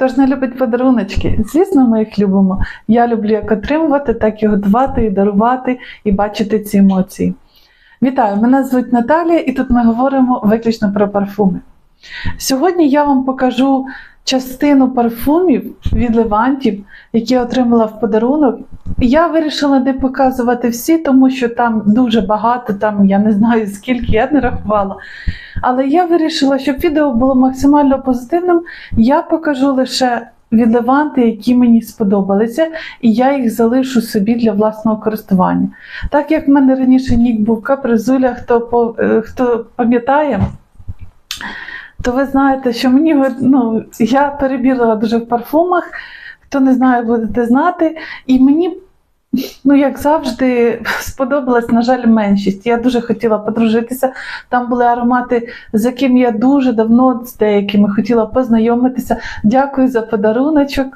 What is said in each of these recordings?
Хто ж не любить подаруночки? Звісно, ми їх любимо. Я люблю як отримувати, так і готувати, і дарувати, і бачити ці емоції. Вітаю! Мене звуть Наталія, і тут ми говоримо виключно про парфуми. Сьогодні я вам покажу частину парфумів від Левантів, які я отримала в подарунок. Я вирішила не показувати всі, тому що там дуже багато, там я не знаю скільки, я не рахувала. Але я вирішила, щоб відео було максимально позитивним, я покажу лише від Леванти, які мені сподобалися, і я їх залишу собі для власного користування. Так як в мене раніше нік був капризуля, хто, е, хто пам'ятає, то ви знаєте, що мені ну, я перебірила дуже в парфумах. Хто не знає, будете знати. І мені, ну як завжди, сподобалась, на жаль, меншість. Я дуже хотіла подружитися. Там були аромати, з якими я дуже давно з деякими хотіла познайомитися. Дякую за подаруночок.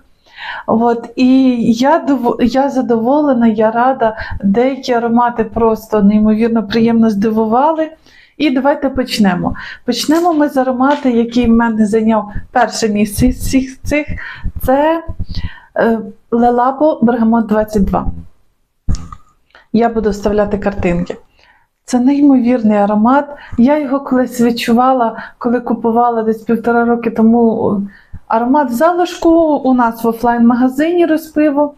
От, і я, я задоволена, я рада. Деякі аромати просто неймовірно приємно здивували. І давайте почнемо. Почнемо ми з аромату, який в мене зайняв перше місце з всіх цих. Це е, Лелабо Бергамот 22. Я буду вставляти картинки. Це неймовірний аромат. Я його колись відчувала, коли купувала десь півтора роки тому аромат залишку у нас в офлайн-магазині розпиво.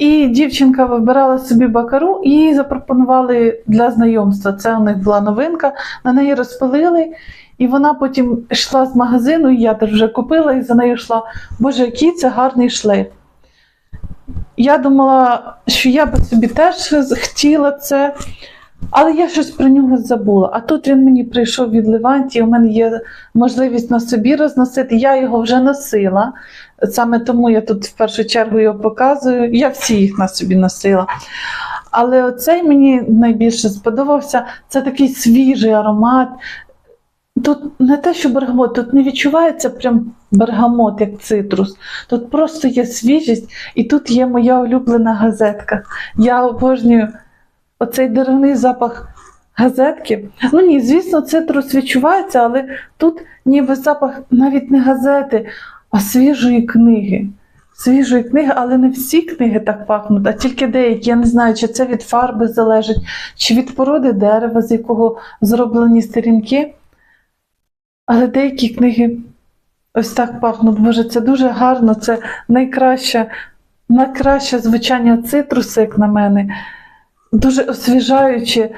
І дівчинка вибирала собі бакару і їй запропонували для знайомства. Це у них була новинка, на неї розпилили. І вона потім йшла з магазину, і я теж вже купила і за нею йшла. Боже, який це гарний шлейф. Я думала, що я би собі теж хотіла це, але я щось про нього забула. А тут він мені прийшов від Леванті, у мене є можливість на собі розносити. Я його вже носила. Саме тому я тут в першу чергу його показую. Я всі їх на собі носила. Але оцей мені найбільше сподобався. Це такий свіжий аромат. Тут не те, що бергамот, тут не відчувається прям бергамот, як цитрус. Тут просто є свіжість, і тут є моя улюблена газетка. Я обожнюю оцей деревний запах газетки. Ну ні, звісно, цитрус відчувається, але тут ніби запах навіть не газети, а свіжої книги. Свіжої книги, але не всі книги так пахнуть, а тільки деякі. Я не знаю, чи це від фарби залежить, чи від породи дерева, з якого зроблені сторінки. Але деякі книги ось так пахнуть. Боже, це дуже гарно, це найкраще, найкраще звучання цитрусу, як на мене. Дуже освіжаюче,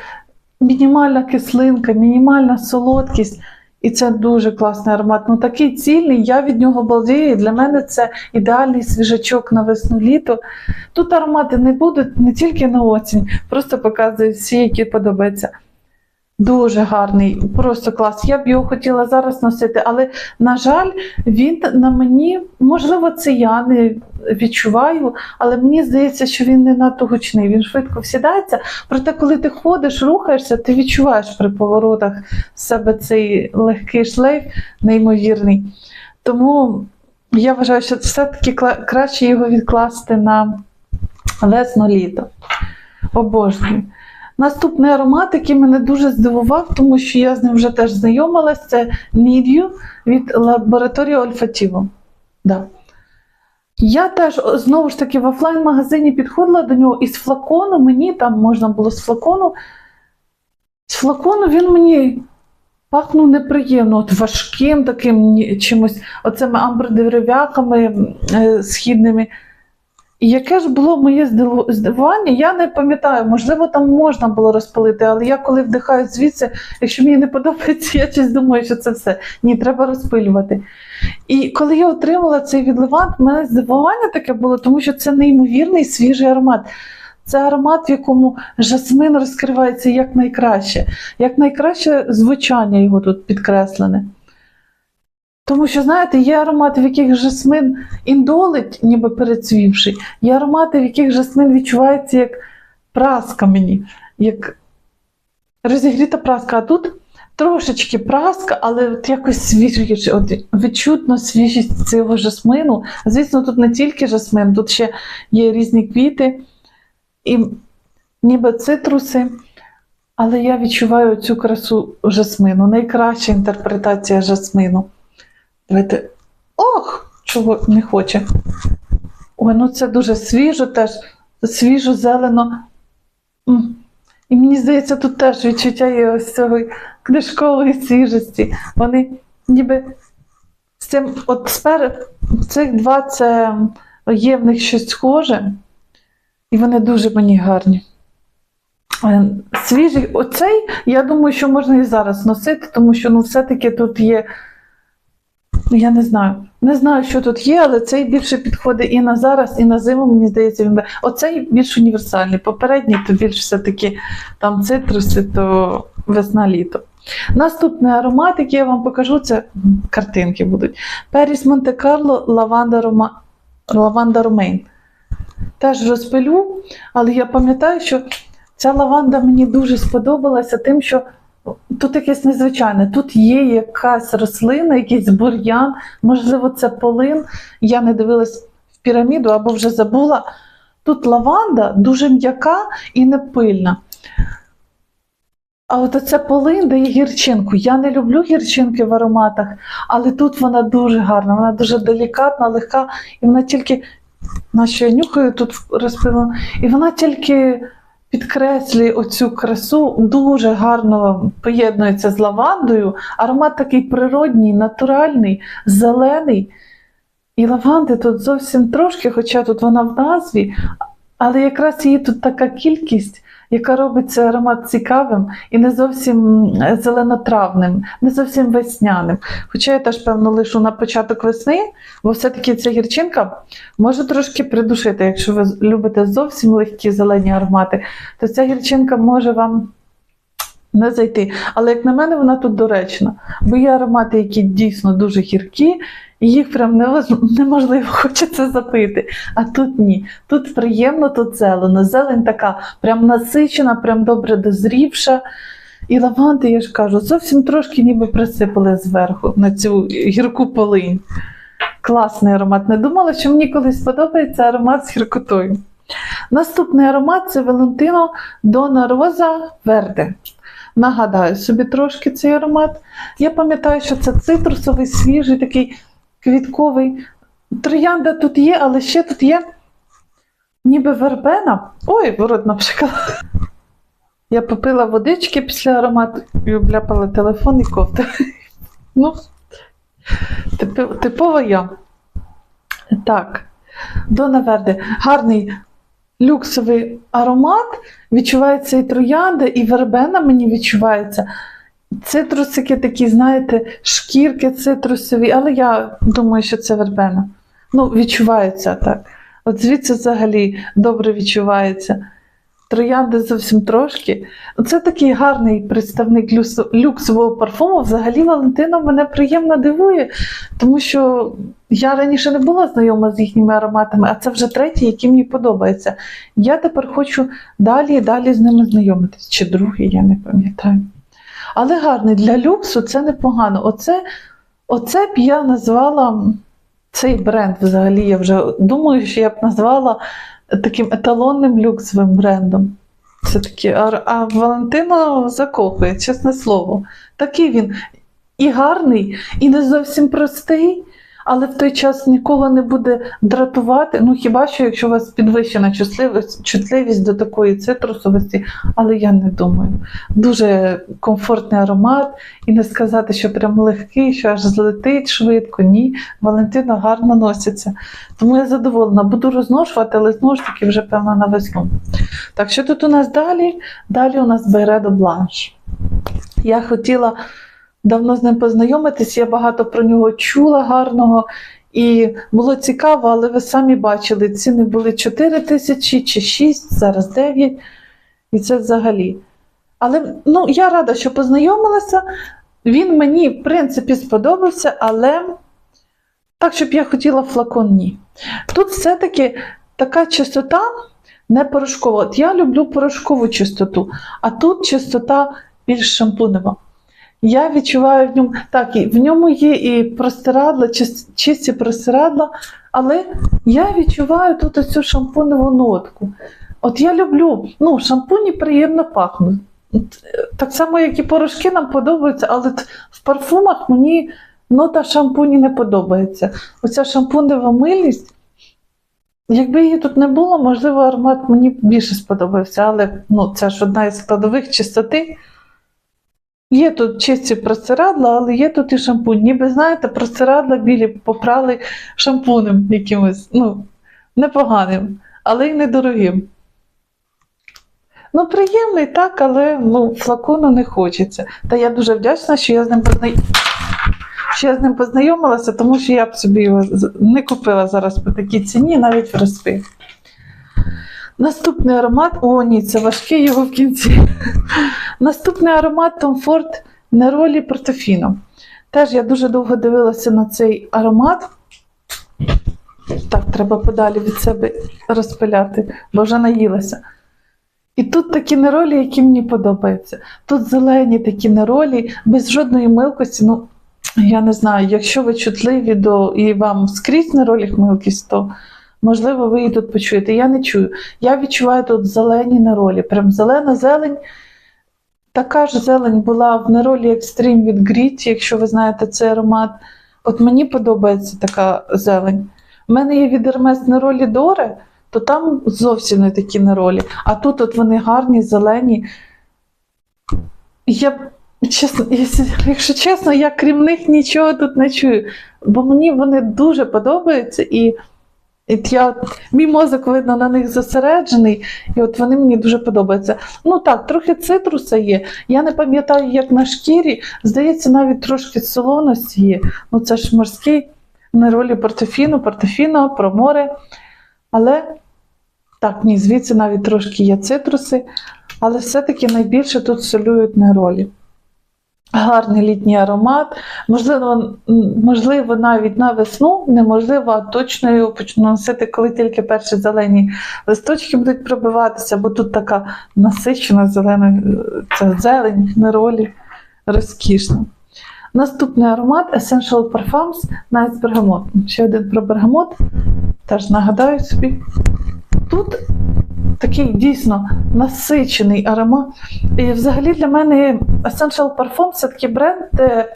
мінімальна кислинка, мінімальна солодкість. І це дуже класний аромат. Ну такий цільний, я від нього балдію. Для мене це ідеальний свіжачок на весну-літо. Тут аромати не будуть не тільки на осінь, просто показую всі, які подобаються. Дуже гарний, просто клас. Я б його хотіла зараз носити, але, на жаль, він на мені, можливо, це я не відчуваю, але мені здається, що він не надто гучний, він швидко всідається. Проте, коли ти ходиш, рухаєшся, ти відчуваєш при поворотах з себе цей легкий шлейф, неймовірний. Тому я вважаю, що все-таки краще його відкласти на весну-літо. Обожнюю. Наступний аромат, який мене дуже здивував, тому що я з ним вже теж знайомилась, це Need від лабораторії Olfativo. Да. Я теж знову ж таки в офлайн-магазині підходила до нього із флакону, мені там можна було з флакону. З флакону він мені пахнув неприємно, от важким таким чимось, оцими амбродерев'яками е, східними. Яке ж було моє здивування, я не пам'ятаю, можливо, там можна було розпалити, але я коли вдихаю звідси, якщо мені не подобається, я щось думаю, що це все. Ні, треба розпилювати. І коли я отримала цей відливант, в мене здивування таке було, тому що це неймовірний свіжий аромат. Це аромат, в якому жасмин розкривається як найкраще, як найкраще звучання його тут підкреслене. Тому що, знаєте, є аромати, в яких жасмин індолить, ніби перецвівший, є аромати, в яких жасмин відчувається як праска мені, як розігріта праска. А тут трошечки праска, але от якось свіжіше, от відчутно свіжість цього жасмину. Звісно, тут не тільки жасмин, тут ще є різні квіти і ніби цитруси. Але я відчуваю цю красу жасмину. Найкраща інтерпретація жасмину. Давайте. Ох! чого не хоче. Ой, ну це дуже свіжо теж, свіжо, зелено. І мені здається, тут теж відчуття є ось цієї книжкової свіжості. Вони ніби з цим, от спер, цих два це є в них щось схоже, і вони дуже мені гарні. Е, Свіжий, оцей, я думаю, що можна і зараз носити, тому що ну, все-таки тут є. Ну, я не знаю. Не знаю, що тут є, але цей більше підходить і на зараз, і на зиму, мені здається, він. Оцей більш універсальний. Попередній то більш все-таки там цитруси, то весна-літо. Наступний аромат, який я вам покажу, це картинки будуть. Періс Монте-Карло Лаванда, Рома... Лаванда Ромейн. Теж розпилю, але я пам'ятаю, що ця лаванда мені дуже сподобалася тим, що тут якесь незвичайне. Тут є якась рослина, якийсь бур'ян, можливо, це полин. Я не дивилась в піраміду або вже забула. Тут лаванда дуже м'яка і не пильна. А от оце полин дає гірчинку. Я не люблю гірчинки в ароматах, але тут вона дуже гарна, вона дуже делікатна, легка, і вона тільки, на що я нюхаю, тут розпилена, і вона тільки підкреслює оцю красу, дуже гарно поєднується з лавандою. Аромат такий природній, натуральний, зелений. І лаванди тут зовсім трошки, хоча тут вона в назві, але якраз її тут така кількість, яка робить цей аромат цікавим і не зовсім зеленотравним, не зовсім весняним. Хоча я теж, певно, лишу на початок весни, бо все-таки ця гірчинка може трошки придушити. Якщо ви любите зовсім легкі зелені аромати, то ця гірчинка може вам не зайти. Але, як на мене, вона тут доречна. Бо є аромати, які дійсно дуже гіркі, і їх прям неможливо хочеться запити. А тут ні. Тут приємно, тут зелено. Зелень така прям насичена, прям добре дозрівша. І лаванди, я ж кажу, зовсім трошки ніби присипали зверху на цю гірку полинь. Класний аромат. Не думала, що мені колись сподобається аромат з гіркотою. Наступний аромат це Валентино Дона Роза Верде. Нагадаю собі трошки цей аромат. Я пам'ятаю, що це цитрусовий, свіжий, такий квітковий. Троянда тут є, але ще тут є ніби вербена. Ой, ворот напшикала. Я попила водички після аромату і обляпала телефон і кофту. Ну, типова я. Так, Дона Верде. Гарний люксовий аромат. Відчувається і троянда, і вербена мені відчувається. Цитрусики такі, знаєте, шкірки цитрусові, але я думаю, що це вербена. Ну, відчувається так. От звідси взагалі добре відчувається. Троянди зовсім трошки. Це такий гарний представник люксового парфуму. Взагалі Валентина мене приємно дивує, тому що я раніше не була знайома з їхніми ароматами, а це вже третій, який мені подобається. Я тепер хочу далі і далі з ними знайомитись. Чи другий, я не пам'ятаю. Але гарний для люксу це непогано. Оце, оце б я назвала цей бренд взагалі. Я вже думаю, що я б назвала таким еталонним люксовим брендом. Все таки, а, а Валентино закохує, чесне слово. Такий він і гарний, і не зовсім простий, але в той час нікого не буде дратувати. Ну хіба що, якщо у вас підвищена чутливість, чутливість до такої цитрусовості, але я не думаю. Дуже комфортний аромат, і не сказати, що прям легкий, що аж злетить швидко. Ні, Валентина гарно носиться. Тому я задоволена. Буду розношувати, але знову ж таки вже певно на весну. Так, що тут у нас далі? Далі у нас Бередо Бланш. Я хотіла давно з ним познайомитись, я багато про нього чула гарного. І було цікаво, але ви самі бачили, ціни були 4 тисячі чи 6, зараз 9. І це взагалі. Але ну, я рада, що познайомилася. Він мені, в принципі, сподобався, але так, щоб я хотіла флакон, ні. Тут все-таки така чистота не порошкова. От я люблю порошкову чистоту, а тут чистота більш шампунева. Я відчуваю в ньому, так, і в ньому є і простирадла, чисті простирадла, але я відчуваю тут оцю шампуневу нотку. От я люблю, ну, шампуні приємно пахнуть. Так само, як і порошки нам подобаються, але в парфумах мені нота шампуні не подобається. Оця шампунева милість. Якби її тут не було, можливо, аромат мені більше сподобався, але ну, це ж одна із складових чистоти. Є тут чисті процерадла, але є тут і шампунь. Ніби, знаєте, процерадла білі попрали шампунем якимось, ну, непоганим, але й недорогим. Ну, приємний так, але ну, флакону не хочеться. Та я дуже вдячна, що я з ним познай... що я з ним познайомилася, тому що я б собі його не купила зараз по такій ціні, навіть в розпив. Наступний аромат. О, ні, це важкий його в кінці. Наступний аромат Ford Neroli Portofino. Теж я дуже довго дивилася на цей аромат. Так, треба подалі від себе розпиляти, бо вже наїлася. І тут такі неролі, які мені подобаються. Тут зелені такі неролі, без жодної милкості. Ну, я не знаю, якщо ви чутливі до і вам скрізь неролі милкість, то можливо ви її тут почуєте. Я не чую. Я відчуваю тут зелені неролі. Прям зелена зелень. Така ж зелень була в неролі Extreme від Grit, якщо ви знаєте цей аромат. От мені подобається така зелень. У мене є від Hermes неролі Доре, то там зовсім не такі неролі. А тут от вони гарні, зелені. Я, чесно, якщо чесно, я крім них нічого тут не чую. Бо мені вони дуже подобаються, і, і я, мій мозок, видно, на них зосереджений, і от вони мені дуже подобаються. Ну так, трохи цитруса є. Я не пам'ятаю, як на шкірі. Здається, навіть трошки солоності є. Ну це ж морський неролі портофіно, портофіно, про море. Але так, ні, звідси навіть трошки є цитруси, але все-таки найбільше тут солюють неролі. Гарний літній аромат. Можливо, можливо, навіть на весну, неможливо, а точно його почну носити, коли тільки перші зелені листочки будуть пробиватися, бо тут така насичена зелена е, ця зелень, неролі, розкішна. Наступний аромат Essential Parfums Nice Bergamot. Ще один про бергамот. Теж нагадаю собі. Тут такий дійсно насичений аромат. І взагалі для мене Essential Parfum це такий бренд, де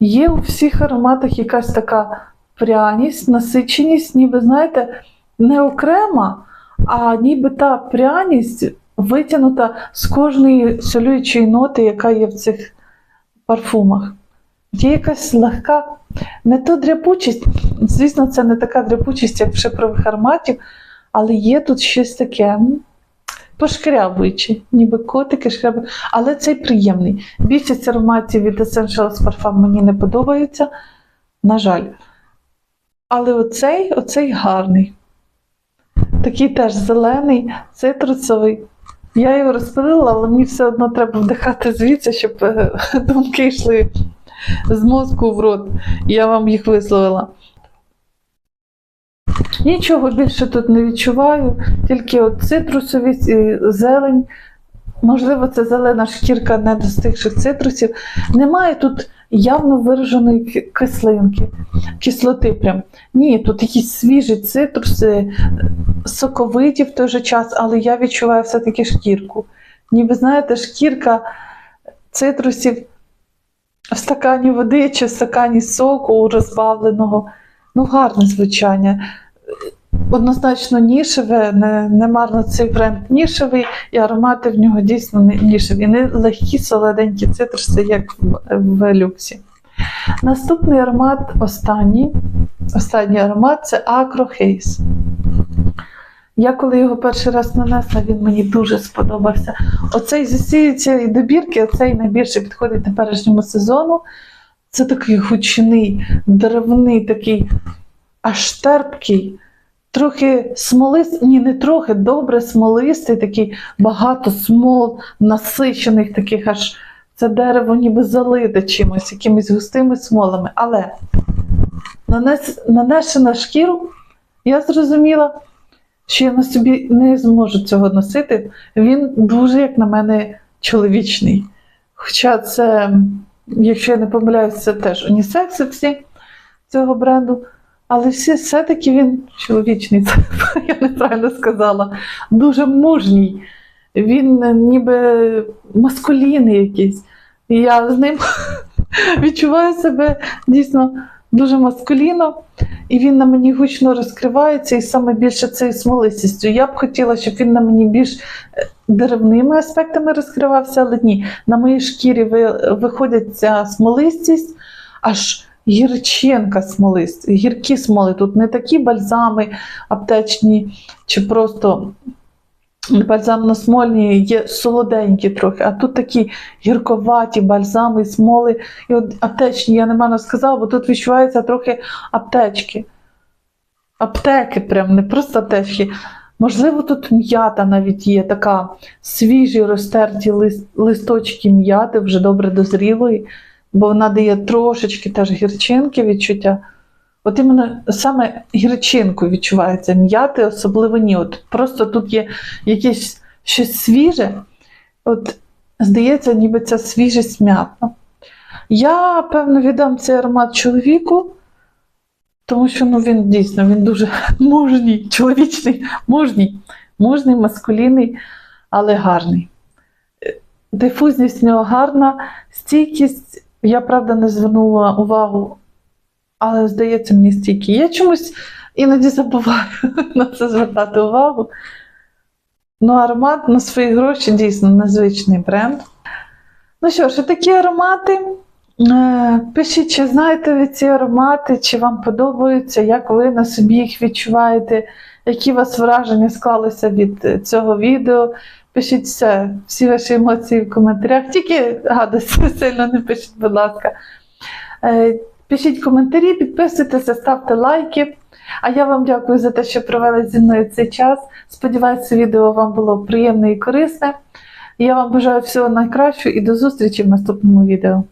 є у всіх ароматах якась така пряність, насиченість, ніби, знаєте, не окрема, а ніби та пряність витягнута з кожної солюючої ноти, яка є в цих парфумах. Є якась легка, не то дряпучість, звісно, це не така дряпучість, як в шипрових ароматів, але є тут щось таке пошкрябуюче, ніби котики шкрябують, але цей приємний. Більшість ароматів від Essentials Parfum мені не подобаються, на жаль. Але оцей, оцей гарний. Такий теж зелений, цитрусовий. Я його розпилила, але мені все одно треба вдихати звідси, щоб е, думки йшли з мозку в рот. Я вам їх висловила. Нічого більше тут не відчуваю, тільки от цитрусовість і зелень. Можливо, це зелена шкірка недостигших цитрусів. Немає тут явно вираженої кислинки, кислоти прям. Ні, тут якісь свіжі цитруси, соковиті в той же час, але я відчуваю все-таки шкірку. Ніби, знаєте, шкірка цитрусів в стакані води чи в стакані соку розбавленого. Ну, гарне звучання. Однозначно нішеве, не, не марно цей бренд нішевий, і аромати в нього дійсно нішеві. Не легкі солоденькі цитруси, як в, в люксі. Наступний аромат, останній, останній аромат це Haze. Я коли його перший раз нанесла, він мені дуже сподобався. Оцей зі цієї добірки, оцей найбільше підходить теперішньому сезону. Це такий гучний, деревний, такий аж терпкий, трохи смолистий, ні, не трохи, добре смолистий, такий багато смол, насичених таких аж це дерево ніби залите чимось, якимись густими смолами. Але нанес, шкіру, я зрозуміла, що я на собі не зможу цього носити. Він дуже, як на мене, чоловічний. Хоча це, якщо я не помиляюся, це теж унісекси всі цього бренду. Але все-таки він чоловічний, це я неправильно сказала, дуже мужній. Він е, ніби маскулінний якийсь. Я з ним відчуваю себе дійсно дуже маскуліно, і він на мені гучно розкривається, і саме більше це смолистістю. Я б хотіла, щоб він на мені більш е, деревними аспектами розкривався, але ні, на моїй шкірі ви- виходить ця смолистість, аж гірчинка смолист, гіркі смоли. Тут не такі бальзами аптечні чи просто бальзамно-смольні, є солоденькі трохи, а тут такі гірковаті бальзами, смоли. І от аптечні я не мене сказала, бо тут відчувається трохи аптечки. Аптеки, прям не просто аптечки. Можливо, тут м'ята навіть є така свіжі розтерті лист, листочки м'яти, вже добре дозрілої, бо вона дає трошечки теж гірчинки відчуття. От іменно саме гірчинку відчувається м'яти, особливо ні. От просто тут є якесь щось свіже. От здається, ніби ця свіжість м'ятна. Я, певно, віддам цей аромат чоловіку, тому що ну, він дійсно він дуже мужній, чоловічний, мужній, мужній, маскулінний, але гарний. Е, Дифузність в нього гарна, стійкість, я правда не звернула увагу, але здається мені стійкі. Я чомусь іноді забуваю на це звертати увагу. Ну, аромат на свої гроші дійсно незвичний бренд. Ну що ж, такі аромати. Е, Пишіть, чи знаєте ви ці аромати, чи вам подобаються, як ви на собі їх відчуваєте, які у вас враження склалися від е, цього відео. Пишіть всі ваші емоції в коментарях. Тільки гадості сильно не пишіть, будь ласка. Е, Пишіть коментарі, підписуйтеся, ставте лайки. А я вам дякую за те, що провели зі мною цей час. Сподіваюся, відео вам було приємне і корисне. Я вам бажаю всього найкращого і до зустрічі в наступному відео.